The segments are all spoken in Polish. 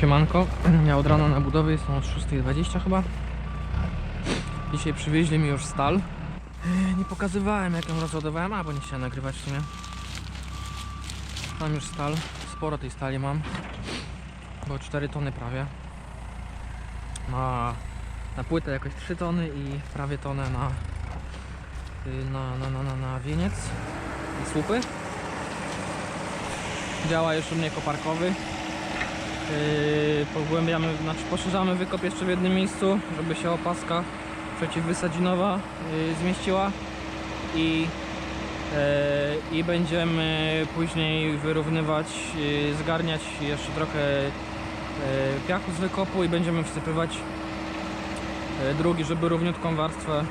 Siemanko, ja od rana na budowie, jestem od 6.20 chyba. Dzisiaj przywieźli mi już stal. Eee, Nie pokazywałem jak ją rozładowałem, bo nie chciałem nagrywać w sumie. Mam już stal, sporo tej stali mam, bo 4 tony prawie. Na, na płytę jakoś 3 tony i prawie tonę na, y, na, na, na, na, na wieniec i słupy. Działa już u mnie koparkowy. Yy, pogłębiamy, znaczy poszerzamy wykop jeszcze w jednym miejscu, żeby się opaska przeciwwysadzinowa yy, zmieściła i, yy, i będziemy później wyrównywać, zgarniać jeszcze trochę piachu z wykopu i będziemy wsypywać drugi, żeby równiutką warstwę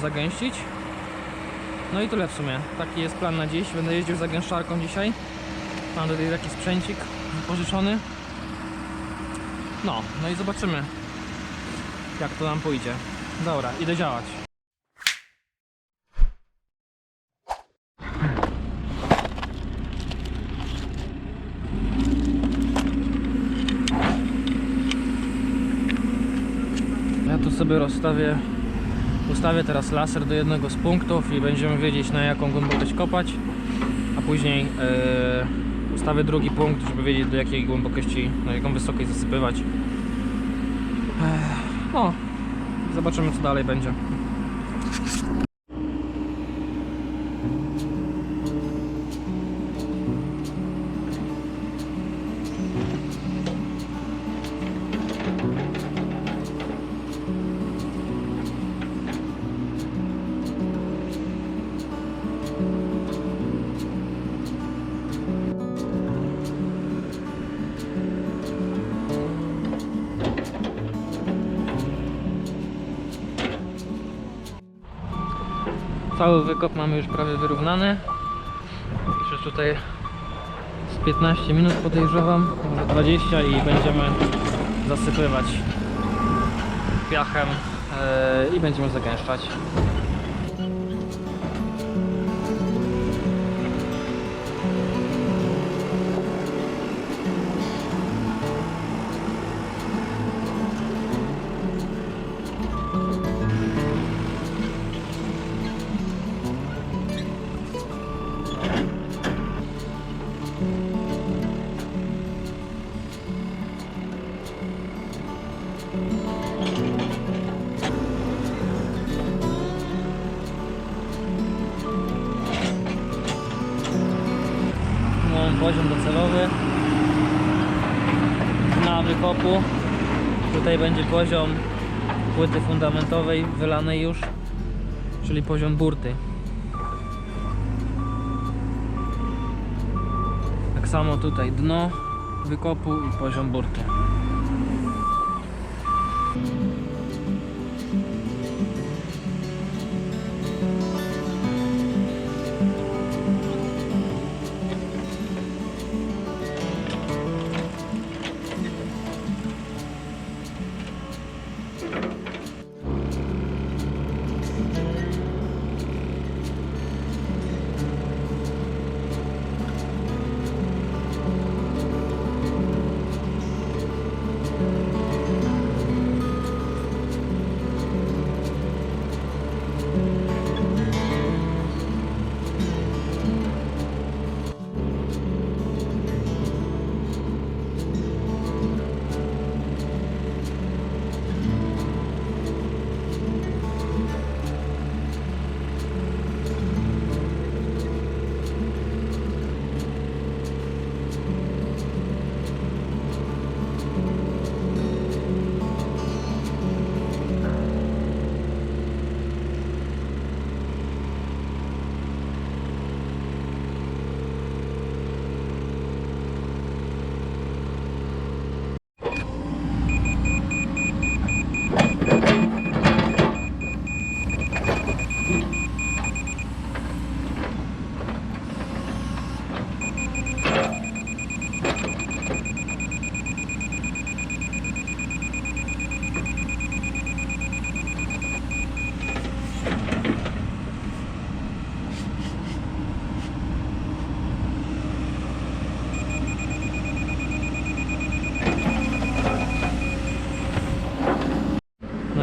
zagęścić. No i tyle w sumie. Taki jest plan na dziś. Będę jeździł za gęszczarką dzisiaj. Mam tutaj taki sprzęcik pożyczony. No, no i zobaczymy jak to nam pójdzie. Dobra, idę działać. Ja tu sobie rozstawię, ustawię teraz laser do jednego z punktów i będziemy wiedzieć na jaką głębokość kopać, a później e, ustawię drugi punkt, żeby wiedzieć do jakiej głębokości, na jaką wysokość zasypywać. No, zobaczymy co dalej będzie. Cały wykop mamy już prawie wyrównany. Jeszcze tutaj z 15 minut podejrzewam, może 20 i będziemy zasypywać piachem e, i będziemy zagęszczać. Mam poziom docelowy na wykopu. Tutaj będzie poziom płyty fundamentowej wylanej już, czyli poziom burty. Tak samo tutaj dno wykopu i poziom burty.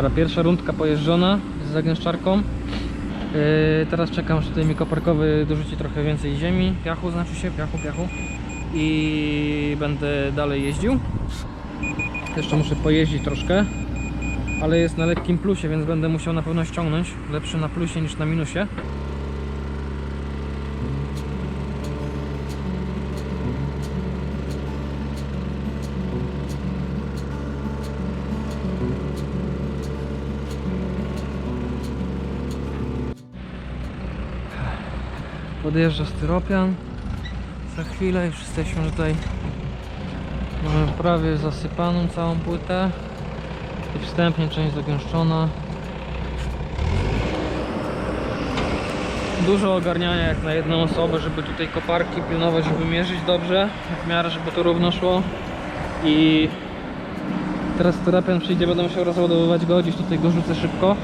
Dobra, pierwsza rundka pojeżdżona z zagęszczarką. Yy, teraz czekam, aż tutaj mi koparkowy dorzuci trochę więcej ziemi, piachu znaczy się, piachu, piachu. I będę dalej jeździł. Jeszcze muszę pojeździć troszkę, ale jest na lekkim plusie, więc będę musiał na pewno ściągnąć. Lepszy na plusie niż na minusie. Podjeżdża styropian. Za chwilę już jesteśmy tutaj. Mamy prawie zasypaną całą płytę. I wstępnie część zagęszczona. Dużo ogarniania jak na jedną osobę, żeby tutaj koparki pilnować, żeby mierzyć dobrze, w miarę żeby to równo szło. I teraz styropian przyjdzie, będę musiał rozładowywać go, tutaj go rzucę szybko.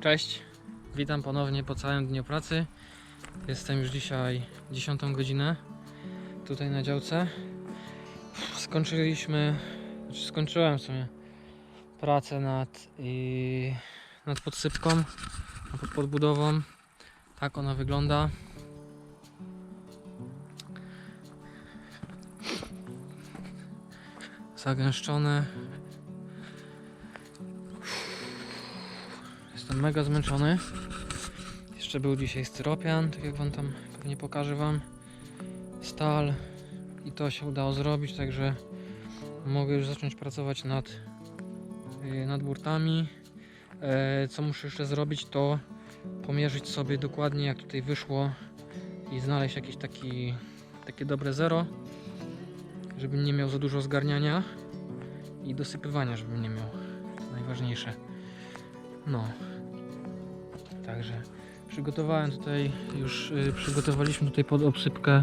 Cześć, witam ponownie po całym dniu pracy. Jestem już dzisiaj 10 godzinę tutaj na działce. Skończyliśmy, znaczy skończyłem w sumie pracę nad, i, nad podsypką, pod podbudową. Tak ona wygląda. Zagęszczone. Jestem mega zmęczony. Jeszcze był dzisiaj styropian, tak jak wam tam pewnie pokażę wam. Stal i to się udało zrobić, także mogę już zacząć pracować nad, yy, nad burtami. E, co muszę jeszcze zrobić to pomierzyć sobie dokładnie jak tutaj wyszło i znaleźć jakieś taki, takie dobre zero, żebym nie miał za dużo zgarniania i dosypywania, żebym nie miał. Najważniejsze. No. Także przygotowałem tutaj, już y, przygotowaliśmy tutaj pod obsypkę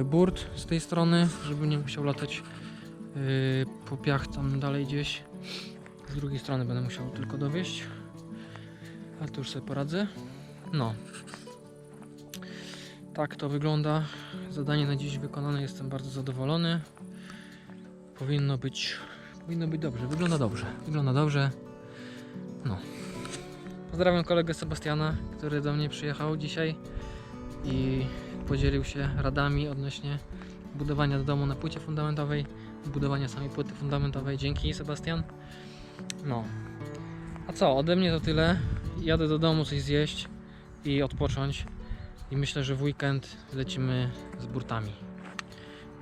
y, burt z tej strony, żeby nie musiał latać y, po piach tam dalej gdzieś. Z drugiej strony będę musiał tylko dowieść. Ale to już sobie poradzę. No. Tak to wygląda. Zadanie na dziś wykonane. Jestem bardzo zadowolony. Powinno być, powinno być dobrze. Wygląda dobrze. Wygląda dobrze. No. Pozdrawiam kolegę Sebastiana, który do mnie przyjechał dzisiaj i podzielił się radami odnośnie budowania domu na płycie fundamentowej, budowania samej płyty fundamentowej. Dzięki Sebastian. No. A co, ode mnie to tyle. Jadę do domu coś zjeść i odpocząć. I myślę, że w weekend lecimy z burtami.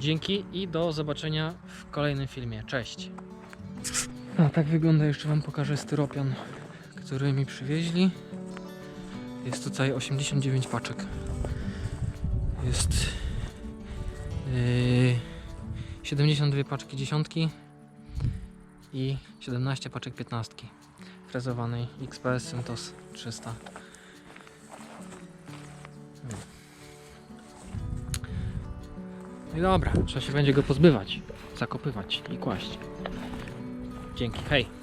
Dzięki i do zobaczenia w kolejnym filmie. Cześć! A tak wygląda, jeszcze Wam pokażę styropian, który mi przywieźli. Jest tutaj 89 paczek. Jest yy, 72 paczki dziesiątki i 17 paczek piętnastki frezowanej XPS Syntos 300. No i dobra, trzeba się będzie go pozbywać, zakopywać i kłaść. Dzięki, hej!